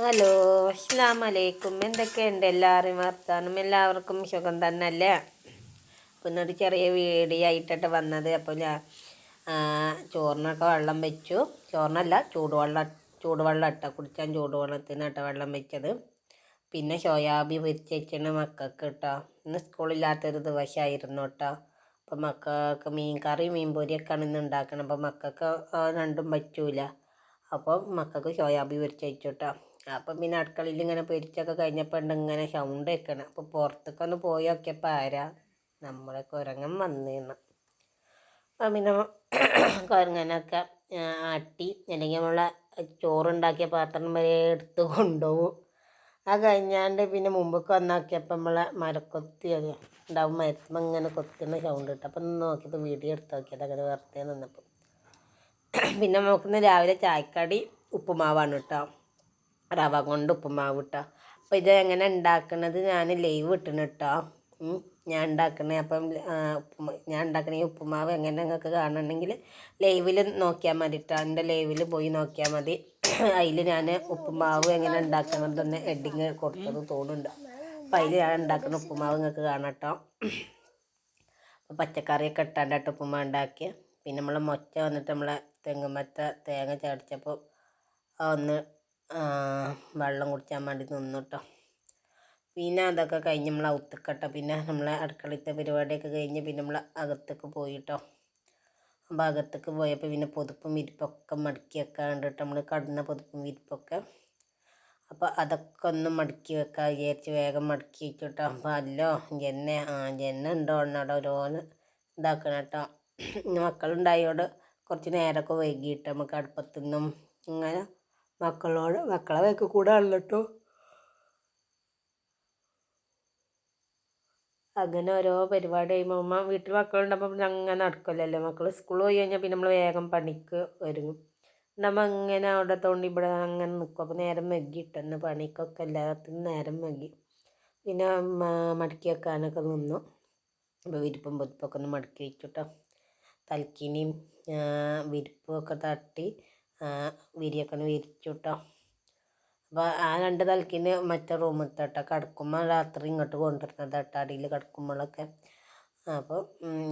Hello അസ്സാം വലൈക്കും എന്തൊക്കെയുണ്ട് എല്ലാവരും വർത്താനം? എല്ലാവർക്കും സുഖം തന്നെയല്ലേ അപ്പോൾ ഇന്നൊരു ചെറിയ വീഡിയോ ആയിട്ടിട്ട് വന്നത്. അപ്പോൾ ഞാൻ ചോറിനൊക്കെ വെള്ളം വെച്ചു. ചോറിനല്ല ചൂടുവെള്ളം ചൂടുവെള്ളം ഇട്ട കുടിച്ചാൻ ചൂടുവെള്ളത്തിനിട്ട വെള്ളം വെച്ചത്. പിന്നെ സോയാബി പൊരിച്ച് വെച്ചിട്ട് മക്കൾക്ക് കേട്ടോ ഇന്ന് സ്കൂളില്ലാത്തൊരു ദിവസമായിരുന്നു കേട്ടോ അപ്പോൾ മക്കൾക്ക് മീൻ കറി മീൻ പൊരിയൊക്കെയാണ് ഇന്ന് ഉണ്ടാക്കണം അപ്പോൾ മക്കൾക്ക് രണ്ടും പറ്റൂല. അപ്പോൾ മക്കൾക്ക് സോയാബി പൊരിച്ച് വെച്ചു കേട്ടോ അപ്പം പിന്നെ അടുക്കളയിൽ ഇങ്ങനെ പൊരിച്ചൊക്കെ കഴിഞ്ഞപ്പോൾ ഉണ്ട് ഇങ്ങനെ സൗണ്ട് വെക്കണം അപ്പോൾ പുറത്തേക്കൊന്ന് പോയി നോക്കിയപ്പോൾ ആരാ? നമ്മളെ കുരങ്ങൻ വന്നിരുന്നു അപ്പം പിന്നെ കുരങ്ങനൊക്കെ ആട്ടി അല്ലെങ്കിൽ നമ്മളെ ചോറുണ്ടാക്കിയ പാത്രം വരെ എടുത്ത് കൊണ്ടുപോകും അത് കഴിഞ്ഞാണ്ട് പിന്നെ മുമ്പൊക്കെ വന്നാക്കിയപ്പോൾ നമ്മളെ മരക്കൊത്തി അത് ഉണ്ടാവും. മരത്തുമ്പോൾ ഇങ്ങനെ കൊത്തുന്ന സൗണ്ട് കിട്ടും അപ്പം ഒന്ന് നോക്കിയപ്പോൾ വീഡിയോ എടുത്ത് നോക്കിയത് അങ്ങനെ വെറുതെ നിന്നപ്പോൾ പിന്നെ നമുക്കിന്ന് രാവിലെ ചായക്കടി ഉപ്പുമാവാണ് കേട്ടോ റവ കൊണ്ട് ഉപ്പുമാവ് കേട്ടോ അപ്പോൾ ഇത് എങ്ങനെ ഉണ്ടാക്കുന്നത് ഞാൻ ലൈവ് ഇട്ടിന് കേട്ടോ ഞാൻ ഉണ്ടാക്കണേ അപ്പം ഞാൻ ഉണ്ടാക്കണ ഈ ഉപ്പുമാവ് എങ്ങനെ നിങ്ങൾക്ക് കാണണമെങ്കിൽ ലൈവിൽ നോക്കിയാൽ മതി കേട്ടോ എന്റെ ലൈവിൽ പോയി നോക്കിയാൽ മതി. അതിൽ ഞാൻ ഉപ്പുമാവ് എങ്ങനെ ഉണ്ടാക്കണതെന്ന് ഹെഡിങ് കൊടുത്തത് തോന്നുന്നുണ്ട്. അപ്പം അതിൽ ഞാൻ ഉണ്ടാക്കുന്ന ഉപ്പുമാവ് നിങ്ങൾക്ക് കാണാം കേട്ടോ പച്ചക്കറിയൊക്കെ ഇട്ടാണ്ടായിട്ട് ഉപ്പുമാവ് ഉണ്ടാക്കിയ പിന്നെ നമ്മൾ മൊച്ച വന്നിട്ട് നമ്മളെ തെങ്ങുമത്ത തേങ്ങ ചടച്ചപ്പോൾ ഒന്ന് വെള്ളം കുടിക്കാൻ വേണ്ടി നിന്നു കേട്ടോ പിന്നെ അതൊക്കെ കഴിഞ്ഞ് നമ്മൾ ഔത്തക്കട്ട പിന്നെ നമ്മളെ അടുക്കളത്തെ പരിപാടിയൊക്കെ കഴിഞ്ഞ് പിന്നെ നമ്മൾ അകത്തേക്ക് പോയി കേട്ടോ അപ്പോൾ അകത്തേക്ക് പോയപ്പോൾ പിന്നെ പുതുപ്പും വിരിപ്പൊക്കെ മടക്കി വെക്കാൻ വേണ്ടിയിട്ട് നമ്മൾ കടന്ന പുതുപ്പും വിരിപ്പൊക്കെ. അപ്പോൾ അതൊക്കെ ഒന്ന് മടക്കി വെക്കാൻ വിചാരിച്ച് വേഗം മടക്കി വെച്ചിട്ടോ അപ്പോൾ അല്ലോ ജന്ന ആ ജെന്നെ ഉണ്ടോ ഓരോന്ന് ഇതാക്കണം കേട്ടോ മക്കളുണ്ടായോട് കുറച്ച് നേരമൊക്കെ വൈകിട്ട് നമുക്ക് അടുപ്പത്തുനിന്നും ഇങ്ങനെ മക്കളോട് മക്കളെ വേക്ക് കൂടെ ഉള്ളിട്ടു. അങ്ങനെ ഓരോ പരിപാടി കഴിയുമ്പോൾ ഉമ്മ വീട്ടിൽ മക്കളുണ്ടാകുമ്പോൾ പിന്നെ അങ്ങനെ നടക്കില്ലല്ലോ മക്കൾ സ്കൂളിൽ പോയി കഴിഞ്ഞാൽ പിന്നെ നമ്മൾ വേഗം പണിക്ക് ഒരുങ്ങും നമ്മൾ അങ്ങനെ അവിടെ തോണ്ടി ഇവിടെ അങ്ങനെ നിൽക്കും അപ്പോൾ നേരം വൈകിട്ടെന്ന് പണിക്കൊക്കെ എല്ലാത്തിനും നേരം മെഗ്ഗി പിന്നെ മടക്കി വെക്കാനൊക്കെ നിന്നു. അപ്പോൾ വിരിപ്പും പൊതിപ്പൊക്കെ ഒന്ന് മടക്കി വെച്ചു കേട്ടോ തൽക്കിനിയും വിരിപ്പും ഒക്കെ തട്ടി വിരിയൊക്കെ ഒന്ന് വിരിച്ചു കേട്ടോ അപ്പോൾ ആ രണ്ട് തലക്കിന് മറ്റേ റൂമിൽ തട്ട കിടക്കുമ്പോൾ രാത്രി ഇങ്ങോട്ട് കൊണ്ടുവരുന്നത് കേട്ടോ അടിയിൽ കിടക്കുമ്പോഴൊക്കെ അപ്പോൾ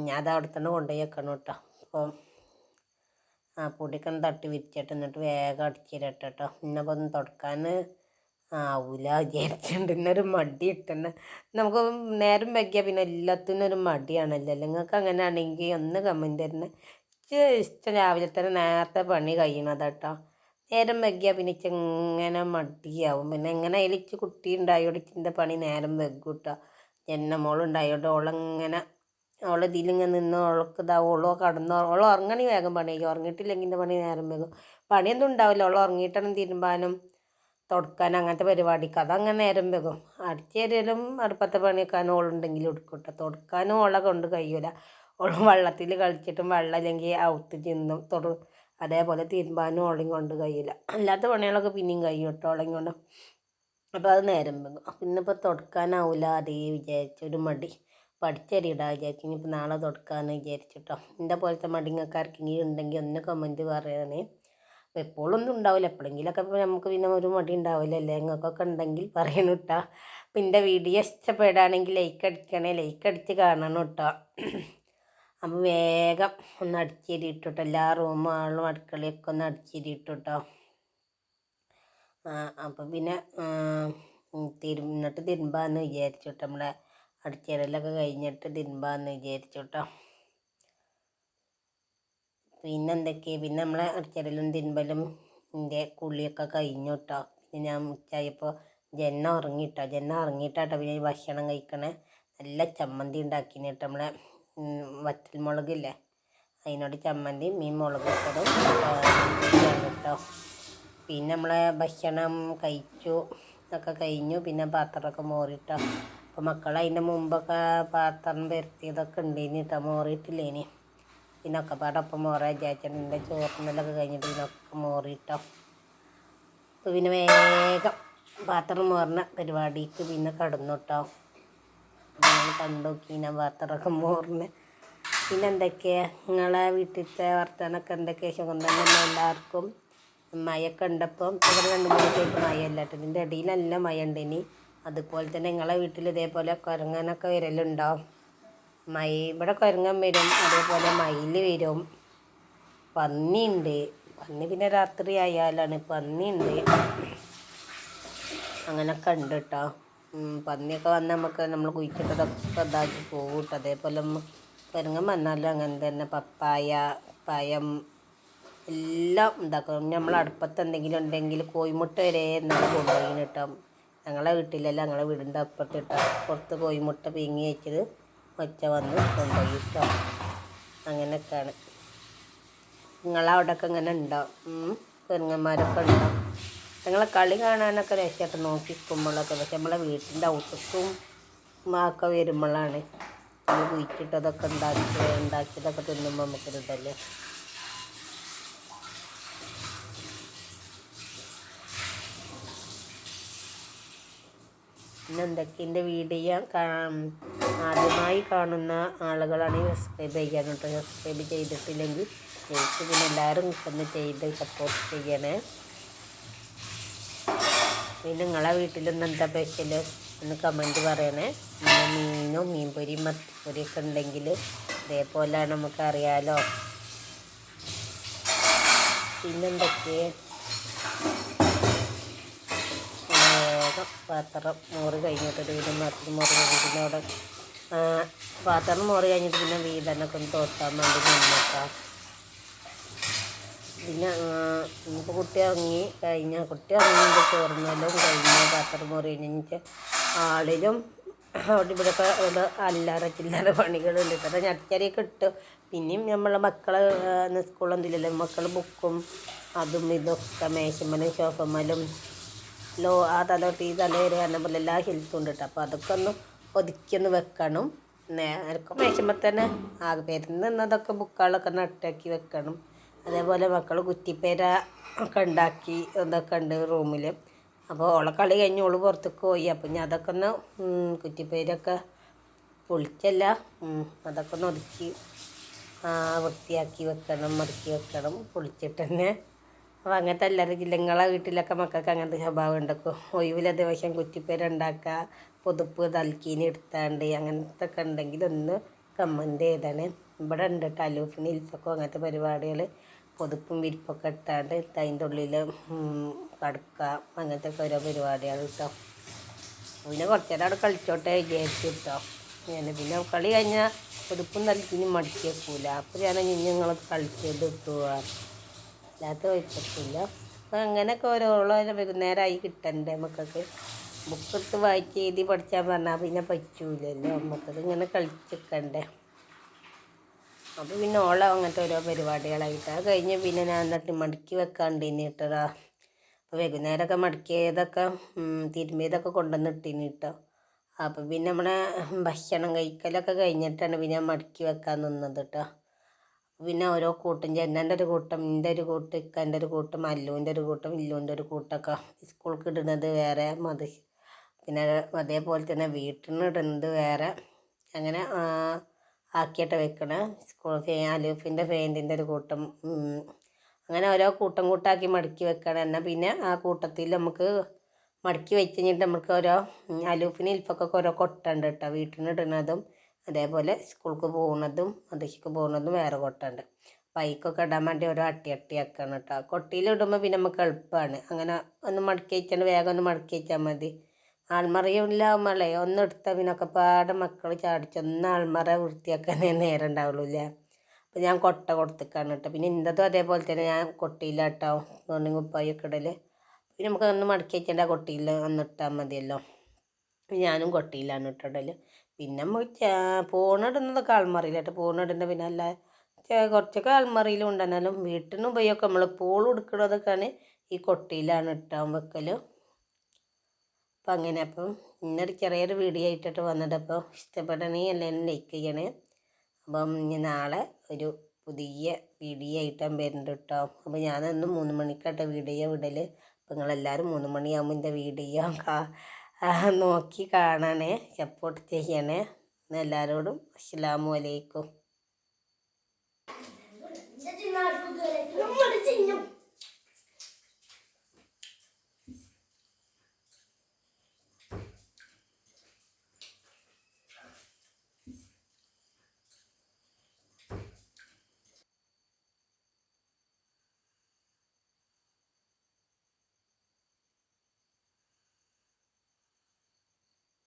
ഞാൻ അത് അവിടെ തന്നെ കൊണ്ടുപോയി വെക്കണം കേട്ടോ. അപ്പോൾ ആ പൊടിയൊക്കെ ഒന്ന് തട്ടി വിരിച്ചിട്ട് എന്നിട്ട് വേഗം അടിച്ചിരട്ടെ കേട്ടോ. ഇന്നപ്പോൾ ഒന്ന് തുടക്കാൻ ആവൂല വിചാരിച്ചിട്ടുണ്ട് ഇന്നൊരു മടി ഇട്ടെന്നെ. നമുക്ക് നേരം വയ്ക്കിയാൽ പിന്നെ എല്ലാത്തിനും ഒരു മടിയാണല്ലോ. നിങ്ങൾക്ക് അങ്ങനെ ആണെങ്കിൽ ഒന്ന് കമന്റ് തരുന്നത് ഇഷ്ടം രാവിലെ തന്നെ നേരത്തെ പണി കഴിയണത് കേട്ടോ നേരം വൈകിയാൽ പിന്നെ ഇങ്ങനെ മടിയാവും. പിന്നെ എങ്ങനെ എലിച്ച് കുട്ടി ഉണ്ടായോണ്ട് ഇച്ചിന്റെ പണി നേരം വൈകും കേട്ടോ എന്നെ മോളുണ്ടായോണ്ട് ഓളെങ്ങനെ ഓളെ ഇതിലിങ്ങനെ നിന്ന് ഓൾക്ക് ഇതാ ഓളോ കടന്ന് ഓളോ ഉറങ്ങണി വേഗം പണി കഴിക്കും ഉറങ്ങിയിട്ടില്ലെങ്കിൽ എന്റെ പണി നേരം വൈകും. പണിയൊന്നും ഉണ്ടാവില്ല ഓളോ ഉറങ്ങിയിട്ടാണ് തീരുമാനം. തുടക്കാൻ അങ്ങനത്തെ പരിപാടിക്ക് അതങ്ങനെ നേരം വൈകും. അടിച്ചേരലും അടുപ്പത്തെ പണിയൊക്കെ ഓളുണ്ടെങ്കിൽ എടുക്കും കേട്ടോ തുടക്കാനും ഓളെ കൊണ്ട് കഴിയൂല. ഓൾ വെള്ളത്തിൽ കളിച്ചിട്ടും വെള്ളം ഇല്ലെങ്കിൽ ഔത്ത് ചിന്നും തൊടു. അതേപോലെ തിരുമ്പാനും ഓളയും കൊണ്ട് കഴിയില്ല. അല്ലാത്ത പണികളൊക്കെ പിന്നെയും കഴിയും കേട്ടോ ഓളയും കൊണ്ട്. അപ്പോൾ അത് നേരം വെക്കും ഇന്നിപ്പോൾ തുടക്കാനാവില്ല അതേ വിചാരിച്ചു ഒരു മടി. പഠിച്ചരിയിടാ വിചാരിച്ചു. ഇനിയിപ്പോൾ നാളെ തുടക്കാമെന്ന് വിചാരിച്ചിട്ടോ എന്റെ പോലത്തെ മടിങ്ങക്കാർക്കെങ്കിലും ഉണ്ടെങ്കിൽ ഒന്ന് കമന്റ് പറയണേ. അപ്പോൾ ഒന്നും ഉണ്ടാവില്ല എപ്പോഴെങ്കിലൊക്കെ ഇപ്പോൾ നമുക്ക് പിന്നെ ഒരു മടി ഉണ്ടാവില്ലല്ലേ നിങ്ങൾക്കൊക്കെ ഉണ്ടെങ്കിൽ പറയണം കേട്ടോ അപ്പം എന്റെ വീഡിയോ ഇഷ്ടപ്പെടുകയാണെങ്കിൽ ലൈക്ക് അടിക്കണേ. ലൈക്ക് അടിച്ച് കാണണം കേട്ടോ അപ്പോൾ വേഗം ഒന്ന് അടിച്ചേരിയിട്ടോ എല്ലാ റൂമും ആളും അടുക്കളയൊക്കെ ഒന്ന് അടിച്ചേരി കേട്ടോ അപ്പം പിന്നെ തിരു എന്നിട്ട് തിരുമ്പാന്ന് വിചാരിച്ചു കേട്ടോ നമ്മളെ അടിച്ചേരലൊക്കെ കഴിഞ്ഞിട്ട് തിരുമ്പാന്ന് വിചാരിച്ചു കേട്ടോ പിന്നെ എന്തൊക്കെയാണ് പിന്നെ നമ്മളെ അടിച്ചേരലും തിരുമ്പലും എന്റെ കുളിയൊക്കെ കഴിഞ്ഞു കേട്ടോ പിന്നെ ഞാൻ ഉച്ചയായപ്പോൾ ജന്ന ഉറങ്ങിയിട്ടോ ജന്ന ഉറങ്ങിയിട്ടാട്ടോ പിന്നെ ഭക്ഷണം കഴിക്കണേ. നല്ല ചമ്മന്തി ഉണ്ടാക്കിന് നമ്മളെ വറ്റൽ മുളകില്ലേ? അതിനോട് ചമ്മന്തി മീൻ മുളക് ഇട്ടതും കേട്ടോ പിന്നെ നമ്മളെ ഭക്ഷണം കഴിച്ചു ഒക്കെ കഴിഞ്ഞു. പിന്നെ പാത്രമൊക്കെ മോറിട്ടോ അപ്പോൾ മക്കൾ അതിന്റെ മുമ്പൊക്കെ പാത്രം വരുത്തിയതൊക്കെ ഉണ്ടേനി കേട്ടോ മോറിയിട്ടില്ലേനി. പിന്നെ ഒക്കെ പാടൊപ്പം മോറാ വിചാരിച്ചിട്ടുണ്ട്. ചോറിനെല്ലൊക്കെ കഴിഞ്ഞിട്ട് ഇതിനൊക്കെ മോറിട്ടോ അപ്പോൾ പിന്നെ വേഗം പാത്രം മോറിന പരിപാടിക്ക് പിന്നെ കടന്നു കേട്ടോ ഞങ്ങൾ കണ്ടു നോക്കി പാത്രമൊക്കെ മോറിന്. പിന്നെ എന്തൊക്കെയാ നിങ്ങളെ വീട്ടിലത്തെ വർത്തമാനമൊക്കെ എന്തൊക്കെയാ സുഖം തന്നെ എല്ലാവർക്കും? മഴയൊക്കെ ഉണ്ടപ്പം. ഇവർ രണ്ട് മൂന്ന് ദിവസമായിട്ട് മഴയല്ല കേട്ടോ. ഇതിന്റെ ഇടയിൽ നല്ല മഴ ഉണ്ട് ഇനി. അതുപോലെ തന്നെ നിങ്ങളെ വീട്ടിൽ ഇതേപോലെ കുരങ്ങനൊക്കെ വരലുണ്ടാവും മൈ ഇവിടെ കുരങ്ങൻ വരും. അതേപോലെ മയിൽ വരും. പന്നിയുണ്ട് പന്നി പിന്നെ രാത്രി ആയാലാണ് പന്നിയുണ്ട് ഉണ്ട് കേട്ടോ. പന്നിയൊക്കെ വന്ന് നമുക്ക് നമ്മൾ കുഴിച്ചിട്ടതൊക്കെ ഇതാക്കി പോകും അതേപോലെ കുരങ്ങൻ വന്നാലും അങ്ങനെ തന്നെ. പപ്പായ പയം എല്ലാം ഉണ്ടാക്കും. നമ്മൾ അടുപ്പത്ത് എന്തെങ്കിലും ഉണ്ടെങ്കിൽ കോഴിമുട്ട വരെ എന്നാൽ കൊണ്ടുപോയിന് കേട്ടോ ഞങ്ങളെ വീട്ടിലല്ല ഞങ്ങളെ വീടിന്റെ അപ്പുറത്ത് ഇട്ട പുറത്ത് കോഴിമുട്ട പീങ്ങി വെച്ചത് ഒച്ച വന്ന് കൊണ്ടുപോയി കേട്ടോ അങ്ങനെയൊക്കെയാണ്. നിങ്ങളവിടെയൊക്കെ ഇങ്ങനെ ഉണ്ടോ? പെരുങ്ങന്മാരൊക്കെ ഉണ്ടോ? ഞങ്ങളെ കളി കാണാനൊക്കെ രക്ഷപ്പെട്ട് നോക്കിക്കുമ്പോഴൊക്കെ പക്ഷെ നമ്മളെ വീട്ടിന്റെ ഔട്ടും ഒക്കെ വരുമ്പോഴാണ് നമ്മൾ കുഴിച്ചിട്ടതൊക്കെ ഉണ്ടാക്കി ഉണ്ടാക്കിയതൊക്കെ തിന്നുമ്പോൾ നമുക്ക് ഇതല്ലേ പിന്നെ എന്തൊക്കെ? എന്റെ വീഡിയോ ആദ്യമായി കാണുന്ന ആളുകളാണെങ്കിൽ സബ്സ്ക്രൈബ് ചെയ്യാൻ കേട്ടോ. സബ്സ്ക്രൈബ് ചെയ്തിട്ടില്ലെങ്കിൽ എനിക്ക് പിന്നെ എല്ലാവരും ഒന്ന് ചെയ്ത് സപ്പോർട്ട് ചെയ്യണേ. പിന്നെ നിങ്ങളെ വീട്ടിലൊന്നും എന്താ സ്പെഷ്യൽ ഒന്ന് കമന്റ് പറയണേ. പിന്നെ മീനും മീൻപൊരി മത്തിപ്പൊരിയൊക്കെ ഉണ്ടെങ്കിൽ ഇതേപോലെ നമുക്കറിയാലോ പിന്നെന്തൊക്കെ? പാത്രം മോറ് കഴിഞ്ഞിട്ട് വീണ്ടും മത്തി മോറ് കഴിഞ്ഞിട്ട് പിന്നെ അവിടെ പാത്രം മോറ് കഴിഞ്ഞിട്ട് പിന്നെ വീടനൊക്കെ ഒന്ന് തോട്ടാൻ വേണ്ടി നിന്നേക്കാം. പിന്നെ ഇനിയിപ്പോൾ കുട്ടി ഇറങ്ങി കഴിഞ്ഞ കുട്ടി ഇറങ്ങിയിട്ട് ചോറുന്നലും കഴിഞ്ഞ. പാത്രം മുറി ആളിലും അവിടെ ഇവിടെയൊക്കെ ഇവിടെ അല്ലറ ചില്ലറ പണികളുണ്ട്. ഇപ്പം ഞടിച്ചറിയൊക്കെ കിട്ടും പിന്നെയും നമ്മളെ മക്കളെ സ്കൂളൊന്നുമില്ലല്ലോ മക്കൾ ബുക്കും അതും ഇതൊക്കെ മേശമ്മലും സോഫമ്മലും ലോ ആ തലോട്ട് ഈ തല വരെ പറഞ്ഞ പോലെ എല്ലാ ഹെൽത്തും ഉണ്ട് കേട്ടോ അപ്പോൾ അതൊക്കെ ഒന്ന് ഒതുക്കിയൊന്ന് വെക്കണം. നേരക്കും മേശമ്മ തന്നെ ആകെ പെരുന്നതൊക്കെ ബുക്കുകളൊക്കെ നട്ടാക്കി വെക്കണം. അതേപോലെ മക്കൾ കുറ്റിപ്പേര ഒക്കെ ഉണ്ടാക്കി അതൊക്കെ ഉണ്ട് റൂമിൽ അപ്പോൾ ഓളെ കളി കഴിഞ്ഞ് ഓൾ പുറത്തേക്ക് പോയി. അപ്പം ഞാൻ അതൊക്കെ ഒന്ന് കുറ്റിപ്പേരൊക്കെ പൊളിച്ചല്ല. അതൊക്കെ ഒന്ന് ഒതുക്കി വൃത്തിയാക്കി വെക്കണം മറക്കി വെക്കണം. പൊളിച്ചിട്ട് തന്നെ. അപ്പോൾ അങ്ങനത്തെ എല്ലാവരും ജില്ലങ്ങളെ വീട്ടിലൊക്കെ മക്കൾക്ക് അങ്ങനത്തെ സ്വഭാവം ഉണ്ടാക്കും ഒഴിവിലെ ദിവസം കുറ്റിപ്പേരുണ്ടാക്കുക പുതുപ്പ് തൽക്കീന് എടുത്താണ്ട് അങ്ങനത്തെ ഒക്കെ ഉണ്ടെങ്കിൽ ഒന്ന് കമന്റ് ചെയ്താണ്. ഇവിടെ ഉണ്ട് കേട്ടോ അലൂഫിന് ഇൽഫക്കും അങ്ങനത്തെ പരിപാടികൾ പുതുപ്പും വിരിപ്പൊക്കെ ഇട്ടാണ്ട് അതിന്റെ ഉള്ളിൽ കടക്കുക അങ്ങനത്തെ ഒക്കെ ഓരോ പരിപാടിയാണ് കേട്ടോ പിന്നെ കുറച്ച് നേരം അവിടെ കളിച്ചോട്ടെ വിചാരിച്ചു കേട്ടോ ഞാൻ പിന്നെ കളി കഴിഞ്ഞാൽ പുതുപ്പും നൽകിനും മടിക്കേക്കൂല. അപ്പോൾ ഞാൻ ഇനി ഞങ്ങൾ കളിച്ചത് കിട്ടുക അല്ലാത്ത വെച്ചിട്ടില്ല അപ്പം അങ്ങനെയൊക്കെ ഓരോ വൈകുന്നേരമായി കിട്ടണ്ടേ മക്കൾക്ക്. ബുക്ക് എടുത്ത് വായിച്ച് എഴുതി പഠിച്ചാൽ പറഞ്ഞാൽ പിന്നെ പറ്റൂലല്ലോ. നമുക്കത് ഇങ്ങനെ കളിച്ചിക്കണ്ടേ അപ്പോൾ പിന്നെ ഓളം അങ്ങനത്തെ ഓരോ പരിപാടികളായിട്ട്. അത് കഴിഞ്ഞ് പിന്നെ ഞാൻ എന്നിട്ട് മടക്കി വെക്കാണ്ടിനി ഇട്ടതാ. അപ്പോൾ വൈകുന്നേരമൊക്കെ മടക്കിയതൊക്കെ തിരുമ്പിയതൊക്കെ കൊണ്ടുവന്ന് ഇട്ടിന് കേട്ടോ അപ്പോൾ പിന്നെ നമ്മുടെ ഭക്ഷണം കഴിക്കലൊക്കെ കഴിഞ്ഞിട്ടാണ് പിന്നെ മടക്കി വെക്കാൻ നിന്നത് കേട്ടോ പിന്നെ ഓരോ കൂട്ടം ജന്നന്റെ ഒരു കൂട്ടം എന്റെ ഒരു കൂട്ടം ഇക്കന്റെ ഒരു കൂട്ടം അല്ലുവിന്റെ ഒരു കൂട്ടം ഇല്ലുവിന്റെ ഒരു കൂട്ടമൊക്കെ സ്കൂൾക്ക് ഇടുന്നത് വേറെ മതി. പിന്നെ അതേപോലെ തന്നെ വീട്ടിൽ നിന്ന് ഇടുന്നത് വേറെ. അങ്ങനെ ആക്കിയിട്ട് വെക്കണേ. സ്കൂൾ ഫേ അലൂഫിന്റെ ഫേന്റിന്റെ ഒരു കൂട്ടം അങ്ങനെ ഓരോ കൂട്ടം കൂട്ടാക്കി മടക്കി വെക്കണം. എന്നാൽ പിന്നെ ആ കൂട്ടത്തിൽ നമുക്ക് മടക്കി വെച്ച് കഴിഞ്ഞിട്ട് നമുക്ക് ഓരോ അലൂഫിന് ഇൽഫൊക്കെ ഓരോ കൊട്ടുണ്ട് കേട്ടോ. വീട്ടിൽ നിന്ന് ഇടുന്നതും അതേപോലെ സ്കൂൾക്ക് പോകുന്നതും അതിക്ക് പോകുന്നതും വേറെ കൊട്ടുണ്ട് ബൈക്കൊക്കെ ഇടാൻ വേണ്ടി ഓരോ അട്ടി അട്ടി ആക്കണം കേട്ടോ. കൊട്ടിയിലിടുമ്പോൾ പിന്നെ നമുക്ക് എളുപ്പമാണ് അങ്ങനെ ഒന്ന് മടക്കി വെച്ചാൽ വേഗം ഒന്ന് മടക്കി വെച്ചാൽ മതി. ആൾമറയില്ലാകുമ്പോഴേ ഒന്ന് എടുത്ത പിന്നെ ഒക്കെ പാടെ മക്കൾ ചാടിച്ച് ഒന്ന് ആൾമറ വൃത്തിയാക്കാനേ നേരം ഉണ്ടാവുള്ളൂ അപ്പം അപ്പോൾ ഞാൻ കൊട്ട കൊടുത്തേക്കാണ് കേട്ടോ. പിന്നെ ഇന്നതും അതേപോലെ തന്നെ ഞാൻ കൊട്ടിയില്ല കേട്ടോ. മോർണിംഗ് ഉപ്പായൊക്കെ ഇടൽ പിന്നെ നമുക്ക് ഒന്ന് മടക്കി വയ്ക്കേണ്ട കൊട്ടിയിൽ ഒന്ന് ഇട്ടാൽ മതിയല്ലോ. ഞാനും കൊട്ടിയിലാണ് ഇടൽ പിന്നെ നമുക്ക് ഫോണിടുന്നതൊക്കെ ആൾമറിയില്ല കേട്ടോ. ഫോണിടുന്ന പിന്നെ അല്ല കുറച്ചൊക്കെ ആൾമറിയിലും ഉണ്ടെന്നാലും വീട്ടിൽ നിന്ന് ഉപയോഗമൊക്കെ നമ്മൾ പൂൾ എടുക്കുന്നതൊക്കെയാണ് ഈ കൊട്ടിയിലാണ് ഇട്ടാൻ വെക്കൽ അപ്പം അങ്ങനെ അപ്പം ഇന്നൊരു ചെറിയൊരു വീഡിയോ ഇട്ടിട്ട് വന്നിട്ട് അപ്പോൾ ഇഷ്ടപ്പെടണമെങ്കിൽ എല്ലാവരും ലൈക്ക് ചെയ്യണേ. അപ്പം ഇനി നാളെ ഒരു പുതിയ വീഡിയോ ആയിട്ട് വരുന്നുണ്ട് കേട്ടോ അപ്പോൾ ഞാനൊന്ന് മൂന്ന് മണിക്കാട്ടോ വീഡിയോ വിടൽ അപ്പോൾ നിങ്ങളെല്ലാവരും മൂന്ന് മണിയാകുമ്പോൾ എന്റെ വീഡിയോ നോക്കി കാണണേ സപ്പോർട്ട് ചെയ്യണേ. എല്ലാവരോടും അസ്സലാമു